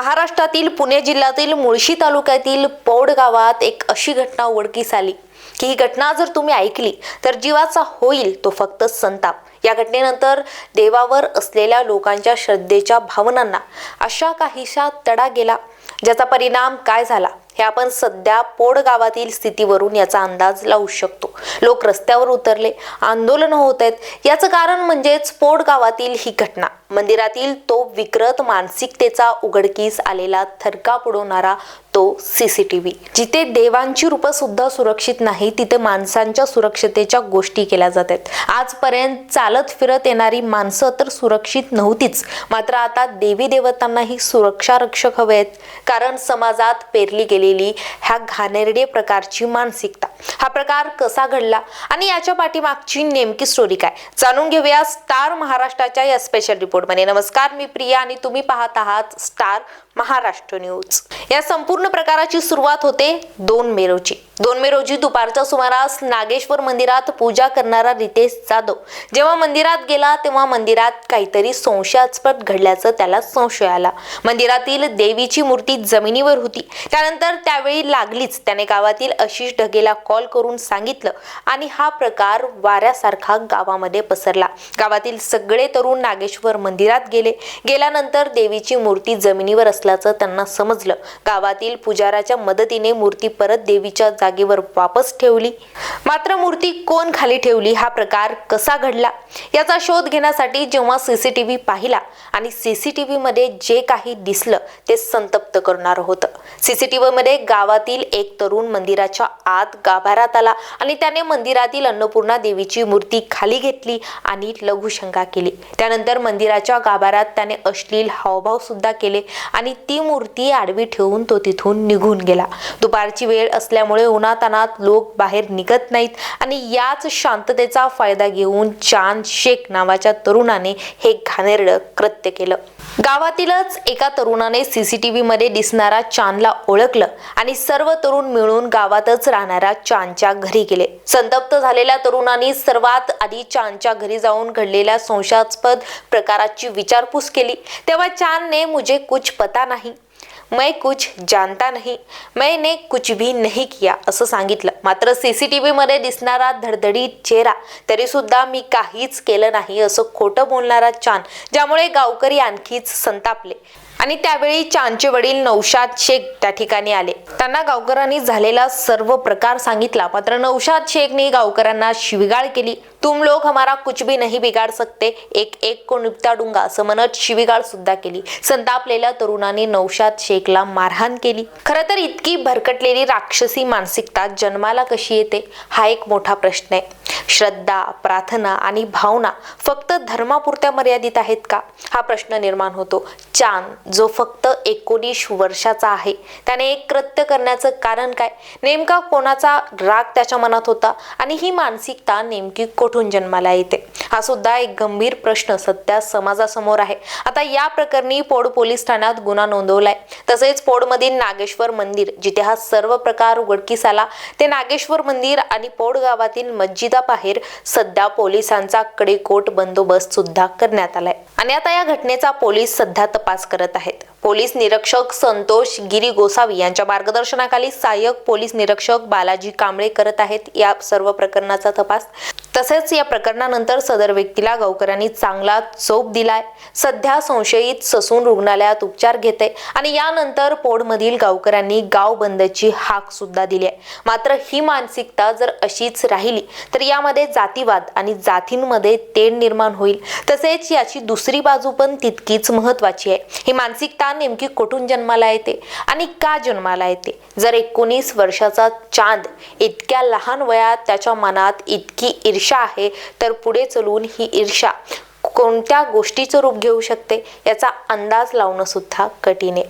महाराष्ट्रातील पुणे जिल्ह्यातील मुळशी तालुक्यातील पौड गावात एक अशी घटना उघडकीस आली की ही घटना जर तुम्ही ऐकली तर जीवाचा होईल तो फक्त संताप. या घटनेनंतर देवावर असलेल्या लोकांच्या श्रद्धेच्या भावनांना अशा काहीशा तडा गेला ज्याचा परिणाम काय झाला? हे आपण सध्या पोड गावातील स्थितीवरून याचा अंदाज लावू शकतो. लोक रस्त्यावर उतरले आंदोलन होत आहेत. याचं कारण म्हणजेच पोड गावातील ही घटना. मंदिरातील तो विकृत मानसिकतेचा उघडकीस आलेला थरका पुडवणारा तो सीसीटीव्ही जिथे देवांची रूप सुद्धा सुरक्षित नाही तिथे माणसांच्या सुरक्षतेच्या गोष्टी केल्या जात आहेत. आजपर्यंत चालत फिरत येणारी माणसं तर सुरक्षित नव्हतीच. मात्र आता देवी देवतांनाही सुरक्षा रक्षक हवे आहेत. कारण समाजात पेरली गेली असलेली ह्या घाणेरडे प्रकारची मानसिकता. हा प्रकार कसा घडला आणि याच्या पाठीमागची नेमकी स्टोरी काय? जाणून घेऊया स्टार महाराष्ट्राच्या या स्पेशल रिपोर्टमध्ये नमस्कार मी प्रिया आणि तुम्ही पाहत आहात स्टार महाराष्ट्र न्यूज या संपूर्ण प्रकाराची सुरुवात होते दोन मे रोजी दोन मे रोजी दुपारच्या सुमारास नागेश्वर मंदिरात पूजा करणारा रितेश जाधव. जेव्हा मंदिरात गेला तेव्हा मंदिरात काहीतरी संशयास्पद घडल्याचं त्याला संशय आला. मंदिरातील देवीची मूर्ती जमिनीवर होती. त्यानंतर त्यावेळी लागलीच. त्याने गावातील आशिष ढगेला कॉल करून सांगितलं आणि हा प्रकार वाऱ्यासारखा गावामध्ये पसरला. गावातील सगळे तरुण नागेश्वर मंदिरात गेले. गेल्यानंतर देवीची मूर्ती जमिनीवर असल्याचं त्यांना समजलं. गावातील पुजाराच्या मदतीने मूर्ती परत देवीच्या जागेवर वापस ठेवली. मात्र मूर्ती कोण खाली ठेवली? हा प्रकार कसा घडला? याचा शोध घेण्यासाठी जेव्हा सीसीटीव्ही पाहिला आणि सीसीटीव्ही मध्ये जे काही दिसलं ते संतप्त करणार होतं. सीसीटीव्ही मध्ये गावातील एक तरुण मंदिराच्या आत गाभारात आला आणि त्याने मंदिरातील अन्नपूर्णा देवीची मूर्ती खाली घेतली आणि लघुशंका केली. त्यानंतर मंदिराच्या गाभारात त्याने अश्लील हावभाव सुद्धा केले आणि ती मूर्ती आडवी ठेवून तो तिथून निघून गेला. दुपारची वेळ असल्यामुळे उन्हातानात लोक बाहेर निघत नाहीत आणि याच शांततेचा फायदा घेऊन चांद शेख नावाच्या तरुणाने हे घाणेरडं कृत्य केलं. गावातीलच एका तरुणाने सीसीटीव्ही मध्ये दिसणारा चांदला ओळखलं आणि सर्व तरुण मिळून गावातच राहणाऱ्या चांदच्या घरी गेले. संतप्त झालेल्या तरुणांनी सर्वात आधी चांदच्या घरी जाऊन घडलेल्या संशयास्पद प्रकाराची विचारपूस केली. तेव्हा चांदने मुझे कुछ पता नाही. मैं कुछ जानता नाही मैंने कुछ भी नहीं किया असं सांगितलं. मात्र सी सी टी व्हीमध्ये दिसणारा धडधडीत चेहरा तरीसुद्धा मी काहीच केलं नाही असं खोटं बोलणारा चान ज्यामुळे गावकरी आणखीच संतापले. आणि त्यावेळी चानचे वडील नौशाद शेख त्या ठिकाणी आले. त्यांना गावकऱ्यांनी झालेला सर्व प्रकार सांगितला. मात्र नौशाद शेखने गावकऱ्यांना शिविगाळ केली. तुम लोग हमारा कुछ भी नहीं बिगाड़ सकते। एक एक को निपटाडूंगा असं म्हणत शिवीगाळ सुद्धा केली. संतापलेल्या तरुणाने नौशाद शेखला मारहाण केली. खरं तर इतकी भरकटलेली राक्षसी मानसिकता जन्माला कशी येते? हा एक मोठा प्रश्न आहे. श्रद्धा प्रार्थना आणि भावना फक्त धर्मापुरत्या मर्यादित आहेत का? हा प्रश्न निर्माण होतो. चांद जो फक्त एकोणीस वर्षाचा आहे त्याने एक कृत्य करण्याचं कारण काय? नेमका कोणाचा राग त्याच्या मनात होता? आणि ही मानसिकता नेमकी कोठून जन्माला येते. हा सुद्धा एक गंभीर प्रश्न सध्या समाजासमोर आहे. आता या प्रकरणी पोड पोलीस ठाण्यात गुन्हा नोंदवलाय. तसेच पोडमधील नागेश्वर मंदिर जिथे हा सर्व प्रकार उघडकीस आला ते नागेश्वर मंदिर आणि पोड गावातील मस्जिदाबाहेर सध्या पोलिसांचा कडेकोट बंदोबस्त सुद्धा करण्यात आलाय. आणि आता या घटनेचा पोलीस सध्या तपास करत आहेत. पोलीस निरीक्षक संतोष गिरी गोसावी यांच्या मार्गदर्शनाखाली सहाय्यक पोलीस निरीक्षक बालाजी कांबळे करत आहेत. या सर्व प्रकरणाचा तपास तसेच या प्रकरणानंतर सदर व्यक्तीला गावकऱ्यांनी चांगला चोप दिलाय. सध्या संशयित ससून रुग्णालयात उपचार घेते आणि यानंतर पोडमधील गावकऱ्यांनी गाव बंदची हाक सुद्धा दिली आहे. मात्र ही मानसिकता जर अशीच राहिली तर यामध्ये जातीवाद आणि जातींमध्ये तेढ निर्माण होईल. तसेच याची दुसरी बाजू पण तितकीच महत्वाची आहे. ही मानसिकता नेमकी कुठून जन्माला येते आणि का जन्माला येते? जर एकोणीस वर्षाचा चांद इतक्या लहान वयात त्याच्या मनात इतकी ईर्षा आहे तर पुढे चलून ही ईर्षा कोणत्या गोष्टीचं रूप घेऊ शकते? याचा अंदाज लावणं सुद्धा कठीण आहे.